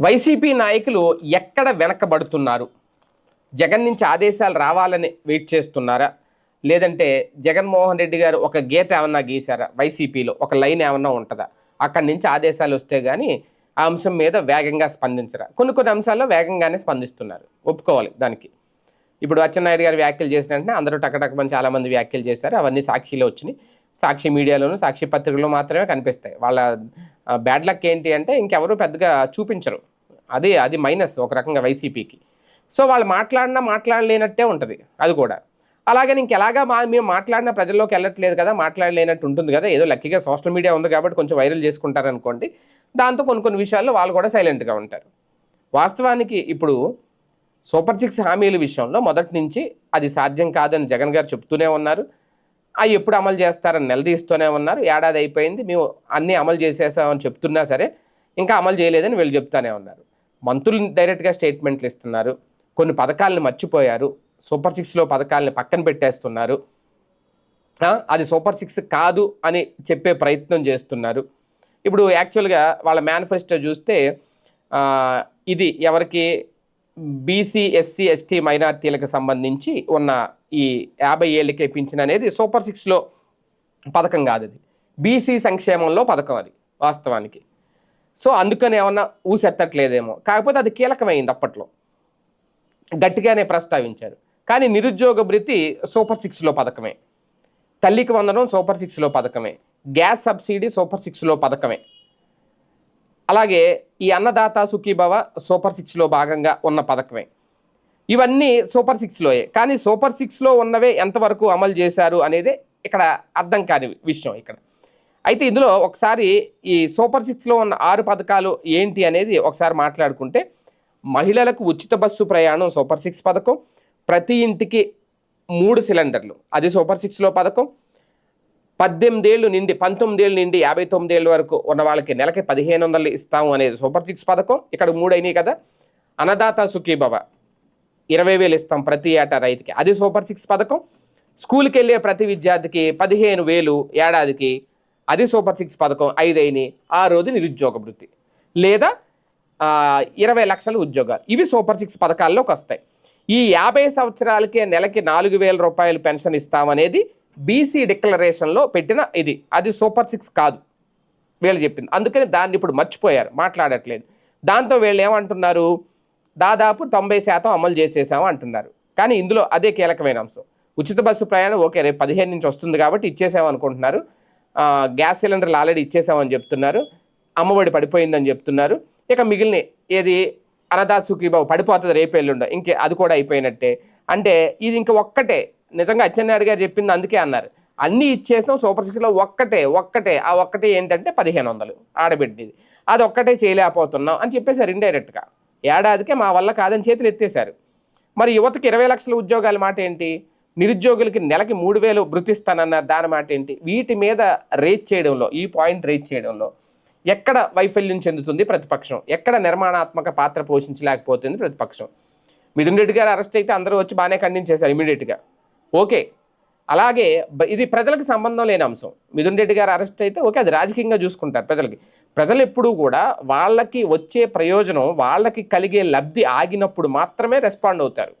YCP నాయకులు ఎక్కడ వెనకబడుతున్నారు? జగన్ నుంచి ఆదేశాలు రావాలని వెయిట్ చేస్తున్నారా? లేదంటే జగన్మోహన్ రెడ్డి గారు ఒక గీత ఏమన్నా గీశారా వైసీపీలో? ఒక లైన్ ఏమన్నా ఉంటుందా? అక్కడి నుంచి ఆదేశాలు వస్తే కానీ ఆ అంశం మీద వేగంగా స్పందించరా? కొన్ని కొన్ని అంశాల్లో వేగంగానే స్పందిస్తున్నారు. ఒప్పుకోవాలి దానికి. ఇప్పుడు అచ్చెన్నాయుడు గారు వ్యాఖ్యలు చేసిన వెంటనే అందరూ టకటకమని చాలామంది వ్యాఖ్యలు చేశారు. అవన్నీ సాక్షిలో వచ్చినాయి. సాక్షి మీడియాలోను సాక్షి పత్రికల్లో మాత్రమే కనిపిస్తాయి. వాళ్ళ బ్యాడ్ లక్ ఏంటి అంటే ఇంకెవరు పెద్దగా చూపించరు. అదే అది మైనస్ ఒక రకంగా వైసీపీకి. సో వాళ్ళు మాట్లాడినా మాట్లాడలేనట్టే ఉంటుంది అది కూడా. అలాగే ఇంకెలాగా మా మేము మాట్లాడిన ప్రజల్లోకి వెళ్ళట్లేదు కదా మాట్లాడలేనట్టు ఉంటుంది కదా ఏదో లక్కీగా సోషల్ మీడియా ఉంది కాబట్టి కొంచెం వైరల్ చేసుకుంటారు అనుకోండి దాంతో కొన్ని కొన్ని విషయాల్లో వాళ్ళు కూడా సైలెంట్గా ఉంటారు. వాస్తవానికి ఇప్పుడు సూపర్ సిక్స్ హామీల విషయంలో మొదటి నుంచి అది సాధ్యం కాదని జగన్ గారు చెప్తూనే ఉన్నారు. అవి ఎప్పుడు అమలు చేస్తారని నిలదీస్తూనే ఉన్నారు. ఏడాది అయిపోయింది. మేము అన్నీ అమలు చేసేసామని చెప్తున్నా సరే ఇంకా అమలు చేయలేదని వీళ్ళు చెప్తానే ఉన్నారు. మంత్రులు డైరెక్ట్గా స్టేట్మెంట్లు ఇస్తున్నారు. కొన్ని పథకాలను మర్చిపోయారు. సూపర్ సిక్స్లో పథకాలని పక్కన పెట్టేస్తున్నారు. అది సూపర్ సిక్స్ కాదు అని చెప్పే ప్రయత్నం చేస్తున్నారు. ఇప్పుడు యాక్చువల్గా వాళ్ళ మేనిఫెస్టో చూస్తే ఇది ఎవరికి బీసీ ఎస్సీ ఎస్టీ మైనార్టీలకు సంబంధించి ఉన్న ఈ యాభై ఏళ్ళకే పింఛన్ అనేది సూపర్ సిక్స్లో పథకం కాదు అది. బీసీ సంక్షేమంలో పథకం అది వాస్తవానికి. సో అందుకని ఏమన్నా ఊసెత్తట్లేదేమో. కాకపోతే అది కీలకమైంది అప్పట్లో. గట్టిగానే ప్రస్తావించారు. కానీ నిరుద్యోగ భృతి సూపర్ సిక్స్లో పథకమే. తల్లికి వందనం సూపర్ సిక్స్లో పథకమే. గ్యాస్ సబ్సిడీ సూపర్ సిక్స్లో పథకమే. అలాగే ఈ అన్నదాత సుఖీభవ సూపర్ సిక్స్లో భాగంగా ఉన్న పథకమే. ఇవన్నీ సూపర్ సిక్స్లోయే. కానీ సూపర్ సిక్స్లో ఉన్నవే ఎంతవరకు అమలు చేశారు అనేది ఇక్కడ అర్థం కాని విషయం ఇక్కడ. అయితే ఇందులో ఒకసారి ఈ సూపర్ సిక్స్లో ఉన్న ఆరు పథకాలు ఏంటి అనేది ఒకసారి మాట్లాడుకుంటే మహిళలకు ఉచిత బస్సు ప్రయాణం సూపర్ సిక్స్ పథకం ప్రతి ఇంటికి మూడు సిలిండర్లు. అది సూపర్ సిక్స్లో పథకం పద్దెనిమిదేళ్ళు నిండి పంతొమ్మిదేళ్ళు నిండి యాభై తొమ్మిదేళ్ళ వరకు ఉన్న వాళ్ళకి నెలకి పదిహేను వందలు ఇస్తాము అనేది సూపర్ సిక్స్ పథకం. ఇక్కడ మూడు అయినాయి కదా. అన్నదాత సుఖీభవ. ఇరవై వేలు ఇస్తాం ప్రతి ఏటా రైతుకి. అది సూపర్ సిక్స్ పథకం. స్కూల్కి వెళ్ళే ప్రతి విద్యార్థికి పదిహేను వేలు ఏడాదికి అది సూపర్ సిక్స్ పథకం ఐదైని ఆ రోజు నిరుద్యోగ వృత్తి. లేదా ఇరవై లక్షల ఉద్యోగాలు. ఇవి సూపర్ సిక్స్ పథకాల్లోకి వస్తాయి ఈ యాభై సంవత్సరాలకే నెలకి నాలుగు వేల రూపాయలు పెన్షన్ ఇస్తామనేది బీసీ డిక్లరేషన్లో పెట్టిన ఇది. అది సూపర్ సిక్స్ కాదు. వీళ్ళు చెప్పింది. అందుకని దాన్ని ఇప్పుడు మర్చిపోయారు. మాట్లాడట్లేదు. దాంతో వీళ్ళు ఏమంటున్నారు? దాదాపు తొంభై శాతం అమలు చేసేసాము అంటున్నారు. కానీ ఇందులో అదే కీలకమైన అంశం. ఉచిత బస్సు ప్రయాణం ఓకే రేపు పదిహేను నుంచి వస్తుంది కాబట్టి ఇచ్చేసాము అనుకుంటున్నారు. గ్యాస్ సిలిండర్లు ఆల్రెడీ ఇచ్చేసామని చెప్తున్నారు. అమ్మఒడి పడిపోయిందని చెప్తున్నారు. ఇక మిగిలిన ఏది? అనదాసుకి సుఖీబాబు పడిపోతుంది రేపు ఎల్లుండో. ఇంకే అది కూడా అయిపోయినట్టే. అంటే ఇది ఇంక ఒక్కటే. నిజంగా అచ్చెన్నాయుడు గారు చెప్పింది అందుకే అన్నారు. అన్నీ ఇచ్చేసాం సూపర్ సిక్స్లో ఒక్కటే ఒక్కటే ఆ ఒక్కటే ఏంటంటే పదిహేను వందలు ఆడబిడ్డది. అది ఒక్కటే చేయలేకపోతున్నాం అని చెప్పేశారు ఇండైరెక్ట్గా. ఏడాదికే మా వల్ల కాదని చేతులు ఎత్తేశారు. మరి యువతకి ఇరవై లక్షల ఉద్యోగాల మాట ఏంటి? నిరుద్యోగులకి నెలకి మూడు వేలు వృత్తిస్తానన్నారు దాని మాట ఏంటి? వీటి మీద రేట్ చేయడంలో ఈ పాయింట్ రేట్ చేయడంలో ఎక్కడ వైఫల్యం చెందుతుంది ప్రతిపక్షం? ఎక్కడ నిర్మాణాత్మక పాత్ర పోషించలేకపోతుంది ప్రతిపక్షం? మిథున్ రెడ్డి గారు అరెస్ట్ అయితే అందరూ వచ్చి బాగానే ఖండించేశారు ఇమీడియట్గా. ఓకే. అలాగే ఇది ప్రజలకు సంబంధం లేని అంశం. మిథున్ రెడ్డి గారు అరెస్ట్ అయితే ఓకే అది రాజకీయంగా చూసుకుంటారు ప్రజలకి. ప్రజలు ఎప్పుడూ కూడా వాళ్ళకి వచ్చే ప్రయోజనం వాళ్ళకి కలిగే లబ్ధి ఆగినప్పుడు మాత్రమే రెస్పాండ్ అవుతారు.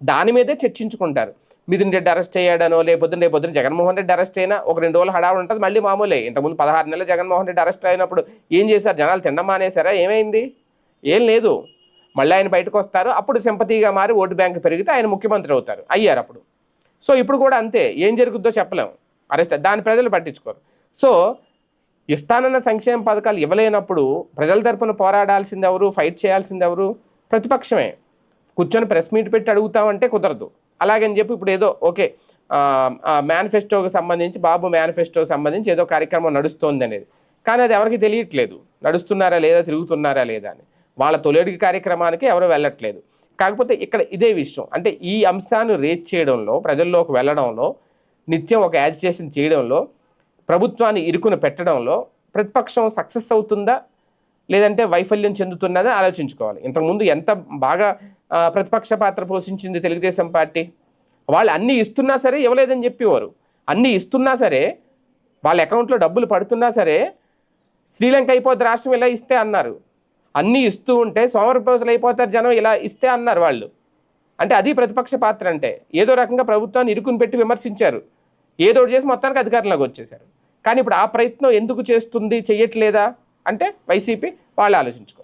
దాని మీదే చర్చించుకుంటారు. మిథున్ రెడ్డి అరెస్ట్ అయ్యాడనో లేకపోతే రేపొద్దున జగన్మోహన్ రెడ్డి అరెస్ట్ అయినా ఒక రెండు రోజులు హడావుడు ఉంటుంది మళ్ళీ మామూలే. ఇంతకుముందు పదహారు నెలలు జగన్మోహన్ రెడ్డి అరెస్ట్ అయినప్పుడు ఏం చేశారు? జనాలు తినడం మానేశారా? ఏమైంది? ఏం లేదు. మళ్ళీ ఆయన బయటకు వస్తారు. అప్పుడు సింపతిగా మారి ఓటు బ్యాంక్ పెరిగితే ఆయన ముఖ్యమంత్రి అవుతారు. అయ్యారు అప్పుడు. సో ఇప్పుడు కూడా అంతే. ఏం జరుగుద్దో చెప్పలేం. అరెస్ట్ దాని ప్రజలు పట్టించుకోరు. సో ఇస్తానన్న సంక్షేమ పథకాలు ఇవ్వలేనప్పుడు ప్రజల తరపున పోరాడాల్సింది ఎవరు? ఫైట్ చేయాల్సింది ఎవరు? ప్రతిపక్షమే. కూర్చొని ప్రెస్ మీట్ పెట్టి అడుగుతామంటే కుదరదు. అలాగని చెప్పి ఇప్పుడు ఏదో ఓకే మేనిఫెస్టోకి సంబంధించి బాబు మేనిఫెస్టోకి సంబంధించి ఏదో కార్యక్రమం నడుస్తోంది అనేది కానీ అది ఎవరికి తెలియట్లేదు. నడుస్తున్నారా లేదా? తిరుగుతున్నారా లేదా అని. వాళ్ళ తొలెడుగు కార్యక్రమానికి ఎవరు వెళ్ళట్లేదు. కాకపోతే ఇక్కడ ఇదే విషయం. అంటే ఈ అంశాన్ని రేట్ చేయడంలో ప్రజల్లోకి వెళ్ళడంలో నిత్యం ఒక యాజిటేషన్ చేయడంలో ప్రభుత్వాన్ని ఇరుకున పెట్టడంలో ప్రతిపక్షం సక్సెస్ అవుతుందా? లేదంటే వైఫల్యం చెందుతున్నదా? ఆలోచించుకోవాలి. ఇంతకుముందు ఎంత బాగా ప్రతిపక్ష పాత్ర పోషించింది తెలుగుదేశం పార్టీ? వాళ్ళు అన్నీ ఇస్తున్నా సరే ఇవ్వలేదని చెప్పేవారు. అన్నీ ఇస్తున్నా సరే వాళ్ళ అకౌంట్లో డబ్బులు పడుతున్నా సరే శ్రీలంక అయిపోద్ది రాష్ట్రం ఇలా ఇస్తే అన్నారు. అన్నీ ఇస్తూ ఉంటే సోమరిపోతులు అయిపోతారు జనం ఇలా ఇస్తే అన్నారు వాళ్ళు. అంటే అది ప్రతిపక్ష పాత్ర అంటే. ఏదో రకంగా ప్రభుత్వాన్ని ఇరుకుని పెట్టి విమర్శించారు. ఏదో చేసి మొత్తానికి అధికారంలోకి వచ్చేసారు కానీ ఇప్పుడు ఆ ప్రయత్నం ఎందుకు చేస్తుంది చెయ్యట్లేదా? అంటే వైసీపీ వాళ్ళు ఆలోచించుకో